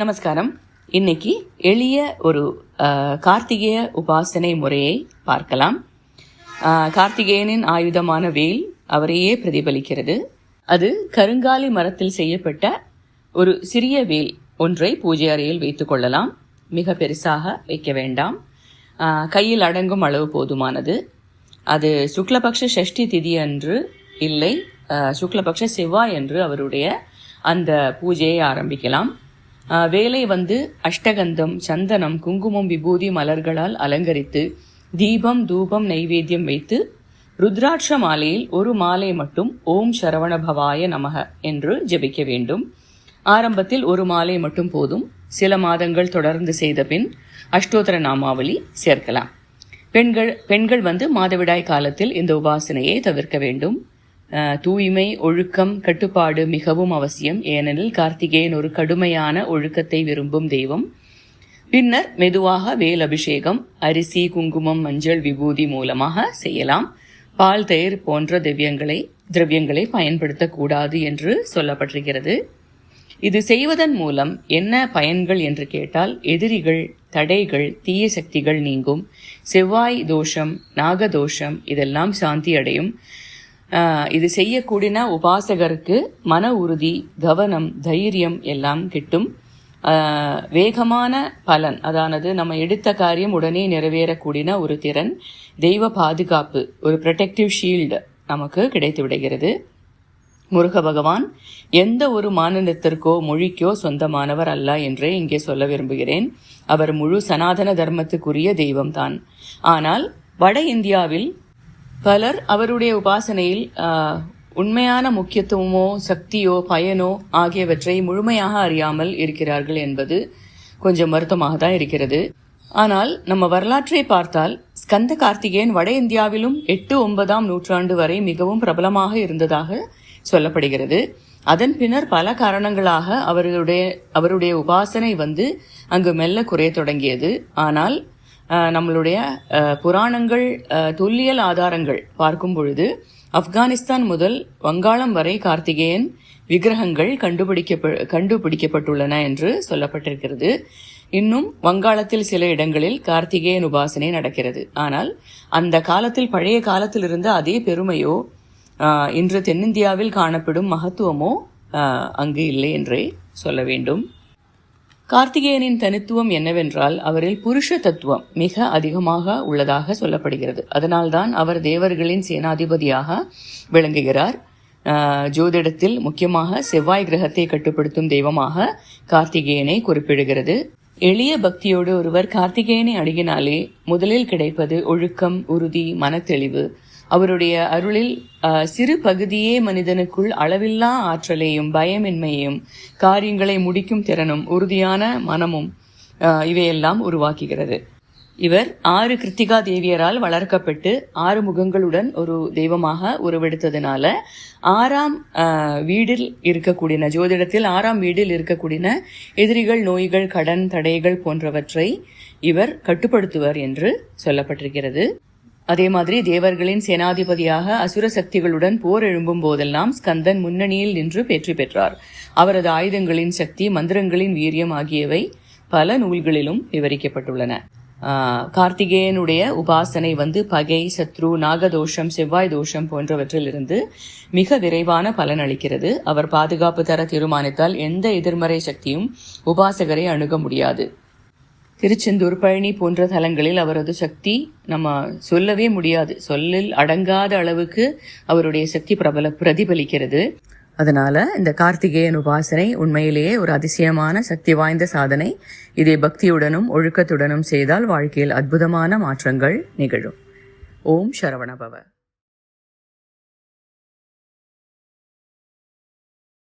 நமஸ்காரம். இன்னைக்கு எளிய ஒரு கார்த்திகேய உபாசனை முறையை பார்க்கலாம். கார்த்திகேயனின் ஆயுதமான வேல் அவரையே பிரதிபலிக்கிறது. அது கருங்காலி மரத்தில் செய்யப்பட்ட ஒரு சிறிய வேல் ஒன்றை பூஜை அறையில் வைத்துக் கொள்ளலாம். மிக பெருசாக வைக்க வேண்டாம். கையில் அடங்கும் அளவு போதுமானது. அது சுக்லபக்ஷ ஷஷ்டி திதி அன்று இல்லை சுக்லபக்ஷ செவ்வாய் என்று அவருடைய அந்த பூஜையை ஆரம்பிக்கலாம். வேலை வந்து அஷ்டகந்தம் சந்தனம் குங்குமம் விபூதி மலர்களால் அலங்கரித்து தீபம் தூபம் நைவேத்தியம் வைத்து ருத்ராட்ச மாலையில் ஒரு மாலை மட்டும் ஓம் சரவணபவாய நமக என்று ஜெபிக்க வேண்டும். ஆரம்பத்தில் ஒரு மாலை மட்டும் போதும். சில மாதங்கள் தொடர்ந்து செய்த பின் அஷ்டோத்தர நாமாவளி சேர்க்கலாம். பெண்கள் பெண்கள் வந்து மாதவிடாய் காலத்தில் இந்த உபாசனையை தவிர்க்க வேண்டும். தூய்மை ஒழுக்கம் கட்டுப்பாடு மிகவும் அவசியம். ஏனெனில் கார்த்திகேயன் ஒரு கடுமையான ஒழுக்கத்தை விரும்பும் தெய்வம். பின்னர் மெதுவாக வேல் அபிஷேகம் அரிசி குங்குமம் மஞ்சள் விபூதி மூலமாக செய்யலாம். பால் தயிர் போன்ற திவ்யங்களை திரவியங்களை பயன்படுத்தக்கூடாது என்று சொல்லப்பட்டிருக்கிறது. இது செய்வதன் மூலம் என்ன பயன்கள் என்று கேட்டால் எதிரிகள் தடைகள் தீய சக்திகள் நீங்கும். செவ்வாய் தோஷம் நாகதோஷம் இதெல்லாம் சாந்தி அடையும். இது செய்யக்கூடின உபாசகருக்கு மன உறுதி கவனம் தைரியம் எல்லாம் கிட்டும். வேகமான பலன் அதானது நம்ம எடுத்த காரியம் உடனே நிறைவேறக்கூடியன ஒரு திறன். தெய்வ பாதுகாப்பு ஒரு ப்ரொடெக்டிவ் ஷீல்டு நமக்கு கிடைத்து விடுகிறது. முருக பகவான் எந்த ஒரு மாநிலத்திற்கோ மொழிக்கோ சொந்தமானவர் அல்ல என்றே இங்கே சொல்ல விரும்புகிறேன். அவர் முழு சனாதன தர்மத்துக்குரிய தெய்வம்தான். ஆனால் வட இந்தியாவில் பலர் அவருடைய உபாசனையில் உண்மையான முக்கியத்துவமோ சக்தியோ பயனோ ஆகியவற்றை முழுமையாக அறியாமல் இருக்கிறார்கள் என்பது கொஞ்சம் வருத்தமாக தான் இருக்கிறது. ஆனால் நம்ம வரலாற்றை பார்த்தால் ஸ்கந்த கார்த்திகேயன் வட இந்தியாவிலும் எட்டு ஒன்பதாம் நூற்றாண்டு வரை மிகவும் பிரபலமாக இருந்ததாக சொல்லப்படுகிறது. அதன் பின்னர் பல காரணங்களாக அவருடைய அவருடைய உபாசனை வந்து அங்கு மெல்ல குறையத் தொடங்கியது. ஆனால் நம்மளுடைய புராணங்கள் தொல்லியல் ஆதாரங்கள் பார்க்கும் பொழுது ஆப்கானிஸ்தான் முதல் வங்காளம் வரை கார்த்திகேயன் விக்கிரகங்கள் கண்டுபிடிக்கப்ப கண்டுபிடிக்கப்பட்டுள்ளன என்று சொல்லப்பட்டிருக்கிறது. இன்னும் வங்காளத்தில் சில இடங்களில் கார்த்திகேயன் உபாசனை நடக்கிறது. ஆனால் அந்த காலத்தில் பழைய காலத்தில் இருந்த அதே பெருமையோ இன்று தென்னிந்தியாவில் காணப்படும் மகத்துவமோ அங்கு இல்லை என்றே சொல்ல வேண்டும். கார்த்திகேயனின் தனித்துவம் என்னவென்றால் அவரில் புருஷ தத்துவம் மிக அதிகமாக உள்ளதாக சொல்லப்படுகிறது. அதனால்தான் அவர் தேவர்களின் சேனாதிபதியாக விளங்குகிறார். ஆஹ், ஜோதிடத்தில் முக்கியமாக செவ்வாய் கிரகத்தை கட்டுப்படுத்தும் தெய்வமாக கார்த்திகேயனை குறிப்பிடுகிறது. எளிய பக்தியோடு ஒருவர் கார்த்திகேயனை அணுகினாலே முதலில் கிடைப்பது ஒழுக்கம் உறுதி மனத்தெளிவு. அவருடைய அருளில் சிறு பகுதியே மனிதனுக்குள் அளவில்லா ஆற்றலையும் பயமின்மையையும் காரியங்களை முடிக்கும் திறனும் உறுதியான மனமும் இவையெல்லாம் உருவாக்குகிறது. இவர் ஆறு கிருத்திகா தேவியரால் வளர்க்கப்பட்டு ஆறு முகங்களுடன் ஒரு தெய்வமாக உருவெடுத்ததுனால ஆறாம் வீடில் இருக்கக்கூடிய ஜோதிடத்தில் ஆறாம் வீடில் இருக்கக்கூடிய எதிரிகள் நோய்கள் கடன் தடைகள் போன்றவற்றை இவர் கட்டுப்படுத்துவர் என்று சொல்லப்பட்டிருக்கிறது. அதே மாதிரி தேவர்களின் சேனாதிபதியாக அசுர சக்திகளுடன் போர் எழும்பும் போதெல்லாம் ஸ்கந்தன் முன்னணியில் நின்று வெற்றி பெற்றார். அவரது ஆயுதங்களின் சக்தி மந்திரங்களின் வீரியம் ஆகியவை பல நூல்களிலும் விவரிக்கப்பட்டுள்ளன. கார்த்திகேயனுடைய உபாசனை வந்து பகை சத்ரு நாகதோஷம் செவ்வாய் தோஷம் போன்றவற்றிலிருந்து மிக விரைவான பலன் அளிக்கிறது. அவர் பாதுகாப்பு தர தீர்மானித்தால் எந்த எதிர்மறை சக்தியும் உபாசகரை அணுக முடியாது. திருச்செந்தூர் பழனி போன்ற தலங்களில் அவரது சக்தி நம்ம சொல்லவே முடியாது. சொல்லில் அடங்காத அளவுக்கு அவருடைய சக்தி பிரபல பிரதிபலிக்கிறது. அதனால இந்த கார்த்திகேயன் உபாசனை உண்மையிலேயே ஒரு அதிசயமான சக்தி வாய்ந்த சாதனை. இதை பக்தியுடனும் ஒழுக்கத்துடனும் செய்தால் வாழ்க்கையில் அற்புதமான மாற்றங்கள் நிகழும். ஓம் சரவணபவ.